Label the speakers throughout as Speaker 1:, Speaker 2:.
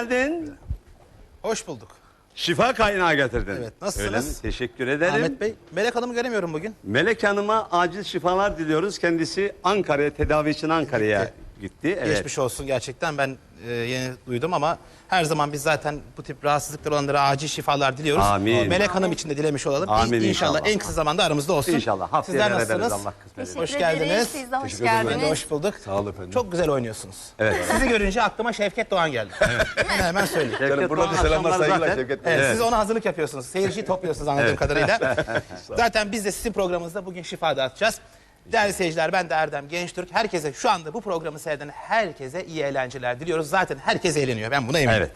Speaker 1: geldin.
Speaker 2: Hoş bulduk.
Speaker 1: Şifa kaynağı getirdin.
Speaker 2: Evet, nasılsınız?
Speaker 1: Öyle mi? Teşekkür ederim.
Speaker 2: Ahmet Bey, Melek Hanım'ı göremiyorum bugün.
Speaker 1: Melek Hanım'a acil şifalar diliyoruz. Kendisi Ankara'ya tedavi için Ankara'ya
Speaker 2: Gitti.
Speaker 1: Evet.
Speaker 2: Geçmiş olsun gerçekten ben e, yeni duydum ama her zaman biz zaten bu tip rahatsızlıklar olanlara acil şifalar diliyoruz.
Speaker 1: Amin.
Speaker 2: Melek Hanım için de dilemiş olalım.
Speaker 1: Amin
Speaker 2: İnşallah,
Speaker 1: inşallah.
Speaker 2: en kısa zamanda aramızda olsun.
Speaker 1: İnşallah. Haftaya
Speaker 2: Sizler
Speaker 1: beraberiz,
Speaker 2: nasılsınız?
Speaker 1: Allah kısmet.
Speaker 2: Hoş
Speaker 3: Teşekkür ederiz.
Speaker 2: geldiniz.
Speaker 3: Siz de hoş
Speaker 4: Teşekkür ederim.
Speaker 2: Ben de
Speaker 3: geldiniz.
Speaker 2: hoş bulduk.
Speaker 4: Sağ olun efendim.
Speaker 2: Çok güzel oynuyorsunuz.
Speaker 1: Evet.
Speaker 2: Sizi görünce aklıma Şevket Doğan geldi. Hemen, hemen söyleyeyim.
Speaker 1: Şevket
Speaker 4: Yani buradan
Speaker 1: Doğan
Speaker 4: da selamlar saygılar Şevket Bey.
Speaker 2: Evet,
Speaker 1: Evet.
Speaker 2: Siz ona hazırlık yapıyorsunuz. Seyirciyi topluyorsunuz anladığım kadarıyla. Zaten biz de sizin programınızda bugün şifa dağıtacağız. Değerli seyirciler ben de Erdem Gençtürk. Herkese şu anda bu programı seyreden herkese iyi eğlenceler diliyoruz. Zaten herkes eğleniyor ben buna eminim.
Speaker 1: Evet.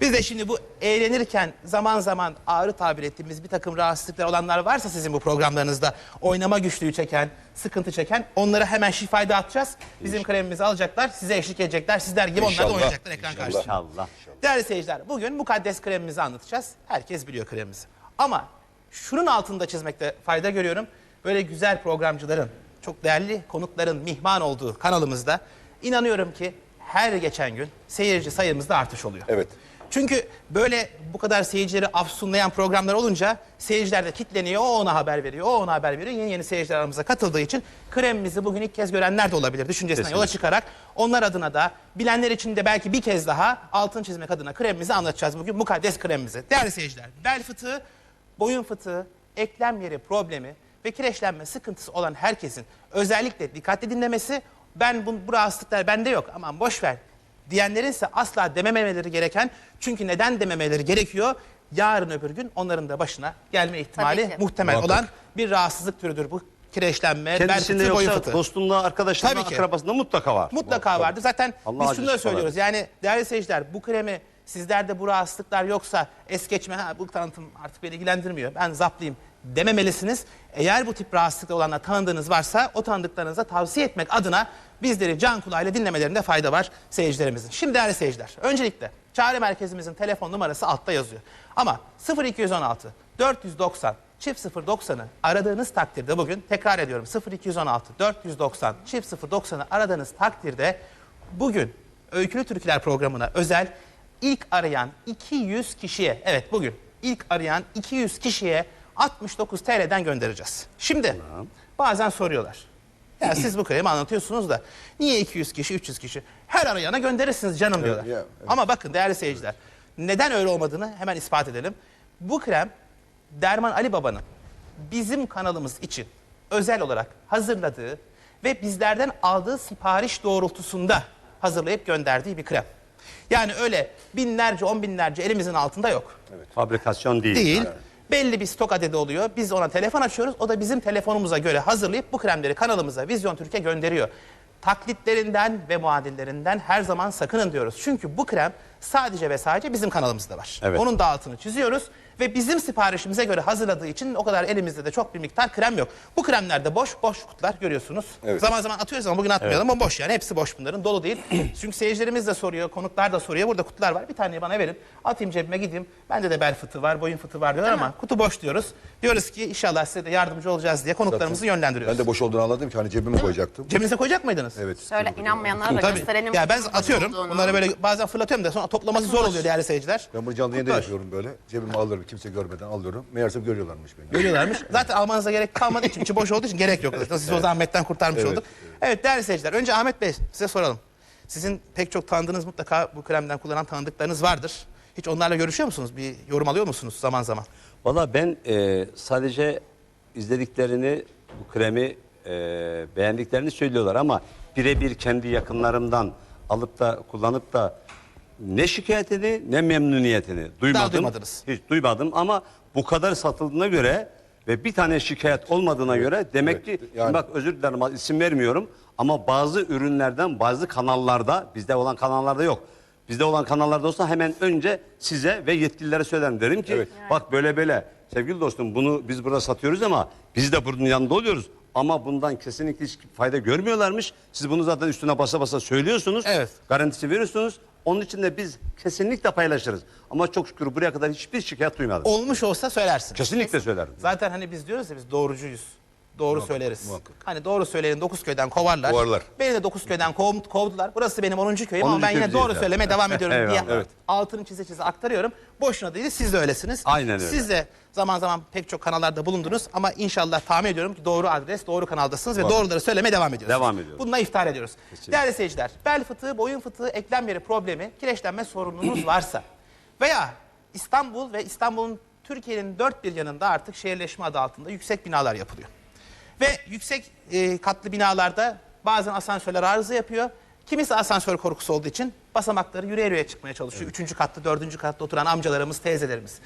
Speaker 2: Biz de şimdi bu eğlenirken zaman zaman ağrı tabir ettiğimiz bir takım rahatsızlıklar olanlar varsa sizin bu programlarınızda oynama güçlüğü çeken, sıkıntı çeken onlara hemen şifayı dağıtacağız. Bizim kremimizi alacaklar, size eşlik edecekler. Sizler gibi onlar da oynayacaklar ekran karşısında.
Speaker 1: İnşallah.
Speaker 2: Değerli seyirciler, bugün mukaddes kremimizi anlatacağız. Herkes biliyor kremimizi. Ama şunun altında çizmekte fayda görüyorum. Böyle güzel programcıların, çok değerli konukların mihman olduğu kanalımızda inanıyorum ki her geçen gün seyirci sayımızda artış oluyor.
Speaker 4: Evet.
Speaker 2: Çünkü böyle bu kadar seyircileri afsunlayan programlar olunca seyirciler de kitleniyor. O ona haber veriyor, o ona haber veriyor. Yeni yeni seyirciler aramıza katıldığı için kremimizi bugün ilk kez görenler de olabilir. Düşüncesinden yola çıkarak onlar adına da bilenler için de belki bir kez daha altın çizmek adına kremimizi anlatacağız bugün. Mukaddes kremimizi. Değerli seyirciler, bel fıtığı, boyun fıtığı, eklem yeri problemi ve kireçlenme sıkıntısı olan herkesin özellikle dikkatli dinlemesi ben bu, bu rahatsızlıklar bende yok aman boş ver diyenlerin ise asla dememeleri gereken çünkü neden dememeleri gerekiyor? Yarın öbür gün onların da başına gelme ihtimali muhtemel
Speaker 4: Muhakkak.
Speaker 2: olan bir rahatsızlık türüdür bu kireçlenme,
Speaker 1: Kendisinde
Speaker 2: fıtığı, boyun
Speaker 1: yoksa
Speaker 2: fıtığı.
Speaker 1: dostunda, arkadaşında,
Speaker 2: Tabii ki.
Speaker 1: akrabasında mutlaka var.
Speaker 2: Mutlaka vardır. Zaten
Speaker 1: Allah
Speaker 2: biz şunu da
Speaker 1: şifalar
Speaker 2: söylüyoruz. Yani değerli seyirciler bu kremi sizlerde bu rahatsızlıklar yoksa es geçme ha bu tanıtım artık beni ilgilendirmiyor. Ben zaplıyım dememelisiniz. Eğer bu tip rahatsızlıklar olanlar tanıdığınız varsa o tanıdıklarınıza tavsiye etmek adına bizleri can kulağıyla dinlemelerinde fayda var seyircilerimizin. Şimdi değerli seyirciler öncelikle çağrı merkezimizin telefon numarası altta yazıyor. Ama 0216 490 çift 090'ı aradığınız takdirde bugün tekrar ediyorum 0216 490 çift 090'ı aradığınız takdirde bugün Öykülü Türküler programına özel ilk arayan 200 kişiye evet bugün ilk arayan 200 kişiye 69 TL'den göndereceğiz. Şimdi bazen soruyorlar. Ya siz bu kremi anlatıyorsunuz da niye 200 kişi 300 kişi her arayana gönderirsiniz canım diyorlar.
Speaker 4: ya, evet.
Speaker 2: Ama bakın değerli seyirciler neden öyle olmadığını hemen ispat edelim. Bu krem Derman Ali Baba'nın bizim kanalımız için özel olarak hazırladığı ve bizlerden aldığı sipariş doğrultusunda hazırlayıp gönderdiği bir krem. Yani öyle binlerce on binlerce elimizin altında yok.
Speaker 1: Fabrikasyon değil.
Speaker 2: Değil. Belli bir stok adedi oluyor. Biz ona telefon açıyoruz. O da bizim telefonumuza göre hazırlayıp bu kremleri kanalımıza Vizyon Türkiye gönderiyor. Taklitlerinden ve muadillerinden her zaman sakının diyoruz. Çünkü bu krem sadece ve sadece bizim kanalımızda var.
Speaker 1: Evet.
Speaker 2: Onun da altını çiziyoruz ve bizim siparişimize göre hazırladığı için o kadar elimizde de çok bir miktar krem yok. Bu kremlerde boş boş kutular görüyorsunuz.
Speaker 4: Evet.
Speaker 2: Zaman zaman atıyoruz ama bugün atmayalım ama boş yani hepsi boş bunların dolu değil. Çünkü seyircilerimiz de soruyor, konuklar da soruyor. Burada kutular var. Bir tane bana verin. Atayım cebime gideyim. Bende de bel fıtığı var, boyun fıtığı var diyorlar ama kutu boş diyoruz. Diyoruz ki inşallah size de yardımcı olacağız diye konuklarımızı yönlendiriyoruz.
Speaker 4: Ben de boş olduğunu anladım ki hani cebime koyacaktım.
Speaker 2: Cebinize koyacak mıydınız?
Speaker 4: Evet.
Speaker 3: Şöyle inanmayanlara da
Speaker 2: Tabii.
Speaker 3: gösterelim.
Speaker 2: Ya ben atıyorum.
Speaker 3: olduğunu.
Speaker 2: Bunları böyle bazen fırlatıyorum da sonra toplaması zor oluyor değerli seyirciler.
Speaker 4: Ben bunu canlı yayında yapıyorum böyle. Cebime alırım kimse görmeden alıyorum. Meğersem görüyorlarmış beni.
Speaker 2: Görüyorlarmış. Zaten almanıza gerek kalmadığı için, içi boş olduğu için gerek yok. Zaten Sizi o zahmetten kurtarmış
Speaker 4: Evet,
Speaker 2: olduk. Evet değerli seyirciler. Önce Ahmet Bey size soralım. Sizin pek çok tanıdığınız mutlaka bu kremden kullanan tanıdıklarınız vardır. Hiç onlarla görüşüyor musunuz? Bir yorum alıyor musunuz zaman zaman?
Speaker 1: Valla ben e, sadece izlediklerini, bu kremi e, beğendiklerini söylüyorlar ama birebir kendi yakınlarımdan alıp da kullanıp da ne şikayetini ne memnuniyetini duymadım.
Speaker 2: duymadınız.
Speaker 1: Hiç duymadım ama bu kadar satıldığına göre ve bir tane şikayet olmadığına göre demek
Speaker 4: evet.
Speaker 1: ki
Speaker 4: Yani-
Speaker 1: bak özür dilerim isim vermiyorum ama bazı ürünlerden bazı kanallarda bizde olan kanallarda yok. Bizde olan kanallarda olsa hemen önce size ve yetkililere söylerim. Derim ki
Speaker 4: Evet.
Speaker 1: bak böyle böyle sevgili dostum bunu biz burada satıyoruz ama biz de bunun yanında oluyoruz. Ama bundan kesinlikle hiç fayda görmüyorlarmış. Siz bunu zaten üstüne basa basa söylüyorsunuz.
Speaker 2: Evet.
Speaker 1: Garantisi veriyorsunuz. Onun için de biz kesinlikle paylaşırız. Ama çok şükür buraya kadar hiçbir şikayet duymadım.
Speaker 2: Olmuş olsa söylersin.
Speaker 1: Kesinlikle söylerim.
Speaker 2: Zaten hani biz diyoruz ya biz doğrucuyuz. Doğru
Speaker 4: Muhakkak,
Speaker 2: söyleriz.
Speaker 4: muhakkak.
Speaker 2: Hani doğru söyleyen dokuz köyden kovarlar.
Speaker 4: Kovarlar.
Speaker 2: Beni de dokuz köyden kov- kovdular. Burası benim 10. köyüm ama
Speaker 1: 10.
Speaker 2: ben yine doğru söylemeye devam ediyorum diye.
Speaker 4: Evet.
Speaker 2: altını çize çize aktarıyorum. Boşuna değil siz de öylesiniz.
Speaker 1: Aynen öyle.
Speaker 2: Siz de zaman zaman pek çok kanallarda bulundunuz ama inşallah tahmin ediyorum ki doğru adres, doğru kanaldasınız ve doğruları söylemeye devam ediyorsunuz.
Speaker 1: Devam ediyoruz.
Speaker 2: Bununla iftar ediyoruz.
Speaker 1: Kesinlikle.
Speaker 2: Değerli seyirciler, bel fıtığı, boyun fıtığı, eklem yeri problemi, kireçlenme sorununuz varsa veya İstanbul ve İstanbul'un Türkiye'nin dört bir yanında artık şehirleşme adı altında yüksek binalar yapılıyor. Ve yüksek e, katlı binalarda bazen asansörler arıza yapıyor. Kimisi asansör korkusu olduğu için basamakları yürüye yürüye çıkmaya çalışıyor. Üçüncü katlı, dördüncü katta oturan amcalarımız, teyzelerimiz.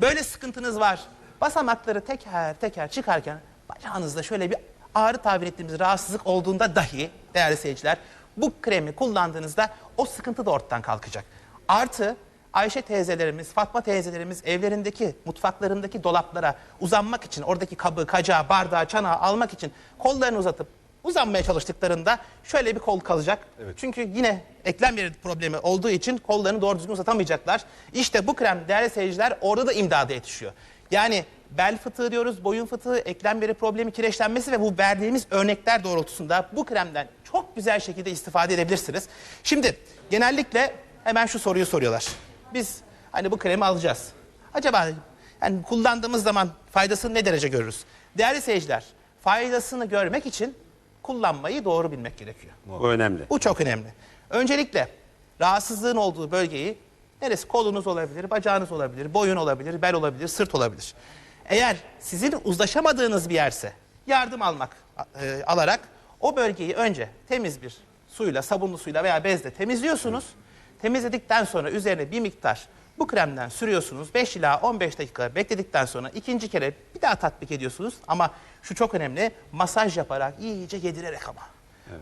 Speaker 2: Böyle sıkıntınız var. Basamakları teker teker çıkarken bacağınızda şöyle bir ağrı tabir ettiğimiz rahatsızlık olduğunda dahi değerli seyirciler bu kremi kullandığınızda o sıkıntı da ortadan kalkacak. Artı Ayşe teyzelerimiz, Fatma teyzelerimiz evlerindeki, mutfaklarındaki dolaplara uzanmak için, oradaki kabı, kacağı, bardağı, çanağı almak için kollarını uzatıp uzanmaya çalıştıklarında şöyle bir kol kalacak. Çünkü yine eklem yeri problemi olduğu için kollarını doğru düzgün uzatamayacaklar. İşte bu krem değerli seyirciler orada da imdada yetişiyor. Yani bel fıtığı diyoruz, boyun fıtığı, eklem yeri problemi, kireçlenmesi ve bu verdiğimiz örnekler doğrultusunda bu kremden çok güzel şekilde istifade edebilirsiniz. Şimdi genellikle hemen şu soruyu soruyorlar. Biz hani bu kremi alacağız. Acaba yani kullandığımız zaman faydasını ne derece görürüz? Değerli seyirciler, faydasını görmek için kullanmayı doğru bilmek gerekiyor.
Speaker 1: Bu önemli.
Speaker 2: Bu çok önemli. Öncelikle rahatsızlığın olduğu bölgeyi neresi kolunuz olabilir, bacağınız olabilir, boyun olabilir, bel olabilir, sırt olabilir. Eğer sizin uzlaşamadığınız bir yerse yardım almak e, alarak o bölgeyi önce temiz bir suyla, sabunlu suyla veya bezle temizliyorsunuz. Temizledikten sonra üzerine bir miktar bu kremden sürüyorsunuz. 5 ila 15 dakika bekledikten sonra ikinci kere bir daha tatbik ediyorsunuz. Ama şu çok önemli masaj yaparak iyice yedirerek ama.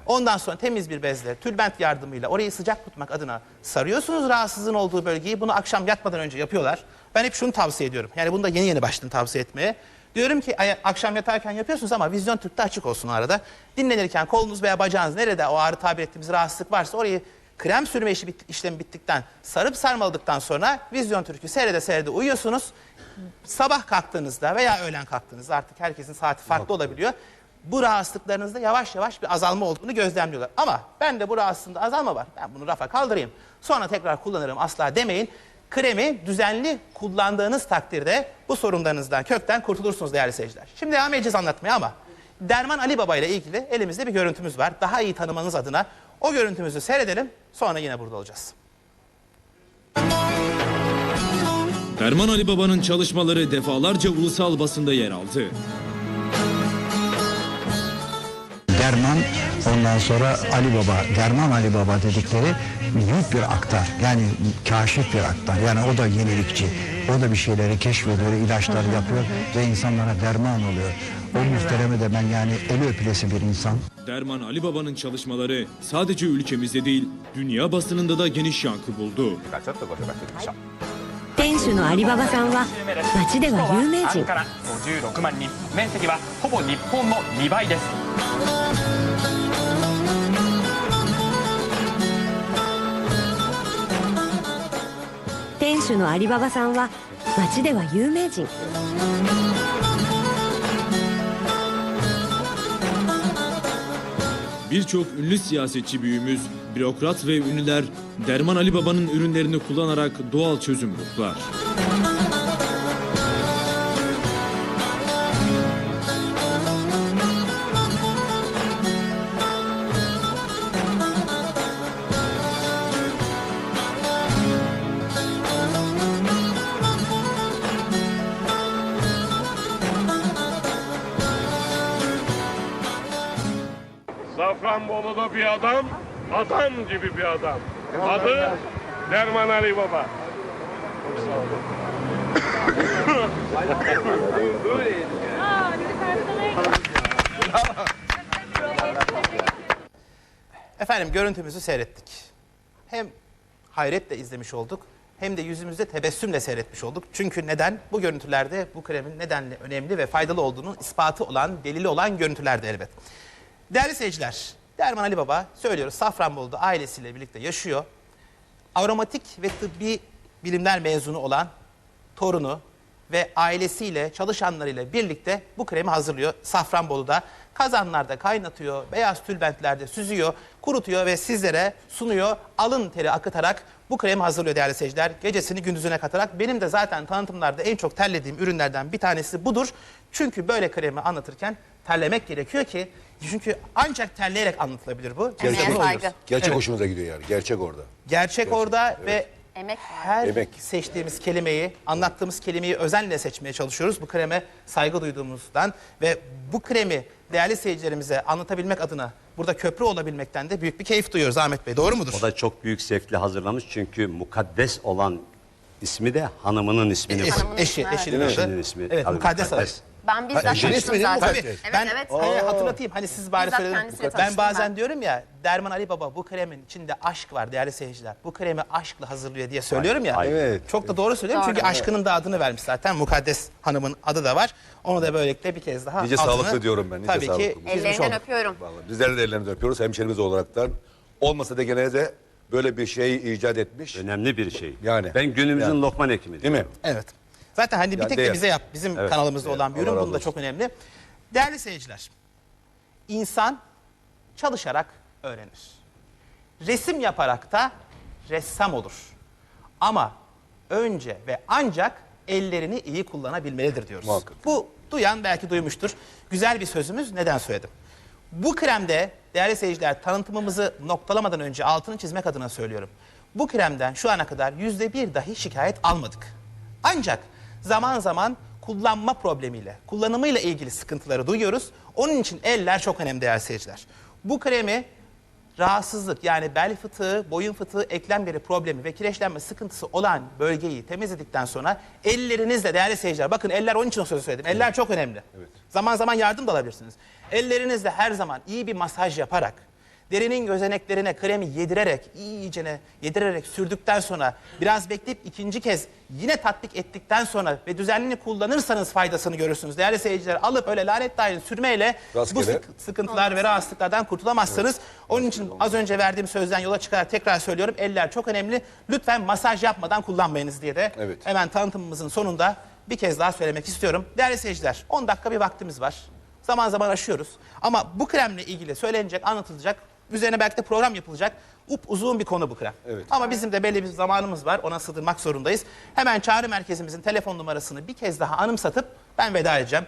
Speaker 2: Ondan sonra temiz bir bezle, tülbent yardımıyla orayı sıcak tutmak adına sarıyorsunuz rahatsızlığın olduğu bölgeyi. Bunu akşam yatmadan önce yapıyorlar. Ben hep şunu tavsiye ediyorum. Yani bunu da yeni yeni başladım tavsiye etmeye. Diyorum ki akşam yatarken yapıyorsunuz ama vizyon Türk'te açık olsun arada. Dinlenirken kolunuz veya bacağınız nerede o ağrı tabir ettiğimiz rahatsızlık varsa orayı krem sürme işi bit- işlemi bittikten sarıp sarmaladıktan sonra vizyon Türk'ü seyrede seyrede uyuyorsunuz. Sabah kalktığınızda veya öğlen kalktığınızda artık herkesin saati farklı olabiliyor. Bu rahatsızlıklarınızda yavaş yavaş bir azalma olduğunu gözlemliyorlar. Ama ben de bu rahatsızlığında azalma var. Ben bunu rafa kaldırayım. Sonra tekrar kullanırım asla demeyin. Kremi düzenli kullandığınız takdirde bu sorunlarınızdan kökten kurtulursunuz değerli seyirciler. Şimdi devam edeceğiz anlatmaya ama Derman Ali Baba ile ilgili elimizde bir görüntümüz var. Daha iyi tanımanız adına o görüntümüzü seyredelim. Sonra yine burada olacağız.
Speaker 3: Derman Ali Baba'nın çalışmaları defalarca ulusal basında yer aldı.
Speaker 5: Derman ondan sonra Ali Baba, Derman Ali Baba dedikleri büyük bir aktar. Yani kaşif bir aktar. Yani o da yenilikçi. O da bir şeyleri keşfediyor, ilaçlar yapıyor ve insanlara derman oluyor. O muhtereme de ben yani eli öpülesi bir insan.
Speaker 3: Derman Ali Baba'nın çalışmaları sadece ülkemizde değil, dünya basınında da geniş yankı buldu.
Speaker 6: 店主のアリババさんは町では有名人。
Speaker 7: から56万人。面積はほぼ日本の2倍です。
Speaker 6: 店主のアリババさんは町では有名人。
Speaker 3: Birçok ünlü siyasetçi büyüğümüz, bürokrat ve ünlüler Derman Ali Baba'nın ürünlerini kullanarak doğal çözüm buldular.
Speaker 8: Safranbolu'da bir adam, adam gibi bir adam. Adı Derman Ali Baba.
Speaker 2: Efendim görüntümüzü seyrettik. Hem hayretle izlemiş olduk hem de yüzümüzde tebessümle seyretmiş olduk. Çünkü neden? Bu görüntülerde bu kremin nedenle önemli ve faydalı olduğunun ispatı olan, delili olan görüntülerde elbet. Değerli seyirciler, Derman Ali Baba söylüyoruz Safranbolu'da ailesiyle birlikte yaşıyor. Aromatik ve tıbbi bilimler mezunu olan torunu ve ailesiyle, çalışanlarıyla birlikte bu kremi hazırlıyor Safranbolu'da. Kazanlarda kaynatıyor, beyaz tülbentlerde süzüyor, kurutuyor ve sizlere sunuyor. Alın teri akıtarak bu kremi hazırlıyor değerli seyirciler. Gecesini gündüzüne katarak. Benim de zaten tanıtımlarda en çok terlediğim ürünlerden bir tanesi budur. Çünkü böyle kremi anlatırken terlemek gerekiyor ki çünkü ancak terleyerek anlatılabilir bu. Biz de bunu
Speaker 9: saygı.
Speaker 4: Gerçek
Speaker 2: Evet.
Speaker 4: hoşumuza gidiyor yani. Gerçek orada.
Speaker 2: Gerçek orada ve
Speaker 9: Emek var.
Speaker 2: her
Speaker 4: Emek.
Speaker 2: seçtiğimiz kelimeyi, anlattığımız kelimeyi özenle seçmeye çalışıyoruz. Bu kreme saygı duyduğumuzdan ve bu kremi değerli seyircilerimize anlatabilmek adına burada köprü olabilmekten de büyük bir keyif duyuyoruz Ahmet Bey. Doğru mudur?
Speaker 1: O da çok büyük zevkle hazırlamış çünkü mukaddes olan ismi de hanımının ismini
Speaker 2: Eşi,
Speaker 9: Hanımın
Speaker 2: eşi, eşinin adı.
Speaker 1: Eşinin ismi.
Speaker 2: Evet,
Speaker 1: Tabii,
Speaker 2: mukaddes.
Speaker 1: mukaddes.
Speaker 9: Ben bizzat
Speaker 4: eşinin ismi
Speaker 9: tanıştım
Speaker 4: değil mi
Speaker 9: zaten.
Speaker 4: Mukaddes?
Speaker 9: Evet
Speaker 2: ben
Speaker 9: evet.
Speaker 2: hani hatırlatayım hani siz bari
Speaker 9: Bizzat
Speaker 2: söylediniz. Ben
Speaker 9: tanıştım
Speaker 2: bazen
Speaker 9: ben.
Speaker 2: diyorum ya Derman Ali Baba bu kremin içinde aşk var değerli seyirciler. Bu kremi aşkla hazırlıyor diye söylüyorum ya.
Speaker 4: Evet.
Speaker 2: Çok da doğru söylüyorum
Speaker 9: Doğru.
Speaker 2: çünkü aşkının da adını vermiş zaten. Mukaddes Hanım'ın adı da var. Onu da böylelikle bir kez daha
Speaker 4: Nice
Speaker 2: altını
Speaker 4: sağlıklı diyorum ben, nice
Speaker 2: tabii
Speaker 4: sağlıklı.
Speaker 2: ki çizmiş
Speaker 9: Ellerinden
Speaker 2: olduk.
Speaker 9: öpüyorum.
Speaker 4: Vallahi bizler de ellerini öpüyoruz hemşerimiz olaraktan. Olmasa da gene de böyle bir şey icat etmiş.
Speaker 1: Önemli bir şey.
Speaker 4: Yani.
Speaker 1: Ben günümüzün
Speaker 4: Yani.
Speaker 1: lokman hekimi.
Speaker 4: Değil mi?
Speaker 2: Evet. Zaten hani bir tek de bize yap. Bizim
Speaker 1: Evet.
Speaker 2: kanalımızda olan bir
Speaker 4: Allah
Speaker 2: ürün.
Speaker 4: razı
Speaker 2: Bunu da
Speaker 4: olsun.
Speaker 2: çok önemli. Değerli seyirciler. insan çalışarak öğrenir. Resim yaparak da ressam olur. Ama önce ve ancak ellerini iyi kullanabilmelidir diyoruz.
Speaker 4: Muhakkak.
Speaker 2: Bu duyan belki duymuştur. Güzel bir sözümüz. Neden söyledim? Bu kremde değerli seyirciler tanıtımımızı noktalamadan önce altını çizmek adına söylüyorum. Bu kremden şu ana kadar yüzde bir dahi şikayet almadık. Ancak zaman zaman kullanma problemiyle, kullanımıyla ilgili sıkıntıları duyuyoruz. Onun için eller çok önemli değerli seyirciler. Bu kremi rahatsızlık yani bel fıtığı, boyun fıtığı, eklem yeri problemi ve kireçlenme sıkıntısı olan bölgeyi temizledikten sonra ellerinizle değerli seyirciler bakın eller onun için o sözü söyledim. Eller çok önemli. Zaman zaman yardım da alabilirsiniz. Ellerinizle her zaman iyi bir masaj yaparak derinin gözeneklerine kremi yedirerek, iyicene yedirerek sürdükten sonra biraz bekleyip ikinci kez yine tatbik ettikten sonra ve düzenli kullanırsanız faydasını görürsünüz. Değerli seyirciler alıp öyle lanet dahil sürmeyle bu
Speaker 4: Rastgele.
Speaker 2: sık- sıkıntılar ve rahatsızlıklardan kurtulamazsınız. Onun için az önce verdiğim sözden yola çıkarak tekrar söylüyorum. Eller çok önemli. Lütfen masaj yapmadan kullanmayınız diye de
Speaker 4: Evet.
Speaker 2: hemen tanıtımımızın sonunda bir kez daha söylemek istiyorum. Değerli seyirciler 10 dakika bir vaktimiz var. Zaman zaman aşıyoruz. Ama bu kremle ilgili söylenecek, anlatılacak, üzerine belki de program yapılacak up uzun bir konu bu krem.
Speaker 4: Evet.
Speaker 2: Ama bizim de belli bir zamanımız var. Ona sığdırmak zorundayız. Hemen çağrı merkezimizin telefon numarasını bir kez daha anımsatıp ben veda edeceğim.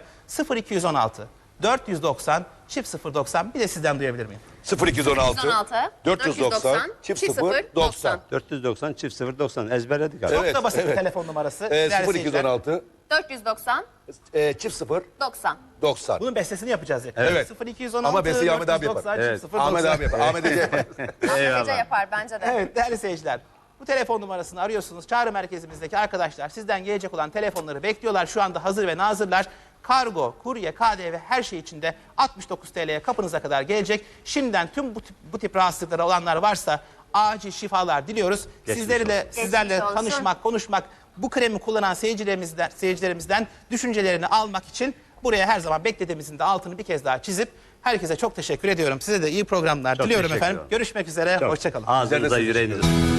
Speaker 2: 0216 490 çift 090 bir de sizden duyabilir miyim?
Speaker 4: 0216
Speaker 9: 416,
Speaker 4: 490 çift 0 90.
Speaker 1: 490 çift 090 ezberledik abi.
Speaker 2: Çok
Speaker 4: Evet,
Speaker 2: da basit bir
Speaker 4: evet.
Speaker 2: telefon numarası.
Speaker 4: Ee,
Speaker 2: değerli seyirciler.
Speaker 4: 0216
Speaker 9: 490
Speaker 4: e, çift 0
Speaker 9: 90.
Speaker 4: 90.
Speaker 2: Bunun bestesini yapacağız yakında.
Speaker 4: Evet.
Speaker 2: 0216
Speaker 4: Ama besteyi Ahmet abi yapar.
Speaker 2: 490
Speaker 1: Evet.
Speaker 2: çift 090.
Speaker 4: Ahmet abi yapar. Ahmet Ece yapar.
Speaker 9: Ahmet Ece yapar bence de.
Speaker 2: Evet değerli seyirciler. Bu telefon numarasını arıyorsunuz. Çağrı merkezimizdeki arkadaşlar sizden gelecek olan telefonları bekliyorlar. Şu anda hazır ve nazırlar. Kargo, kurye, KDV her şey içinde 69 TL'ye kapınıza kadar gelecek. Şimdiden tüm bu tip, bu tip rahatsızlıkları olanlar varsa acil şifalar diliyoruz.
Speaker 1: Geçmiş
Speaker 2: Sizlerle
Speaker 9: olsun.
Speaker 2: sizlerle
Speaker 9: Geçmiş olsun.
Speaker 2: tanışmak, konuşmak, bu kremi kullanan seyircilerimizden seyircilerimizden düşüncelerini almak için buraya her zaman beklediğimizin de altını bir kez daha çizip herkese çok teşekkür ediyorum. Size de iyi programlar
Speaker 1: Çok
Speaker 2: diliyorum
Speaker 1: teşekkür
Speaker 2: efendim.
Speaker 1: ederim.
Speaker 2: Görüşmek üzere. Hoşçakalın.
Speaker 1: Ağzınıza yüreğinize.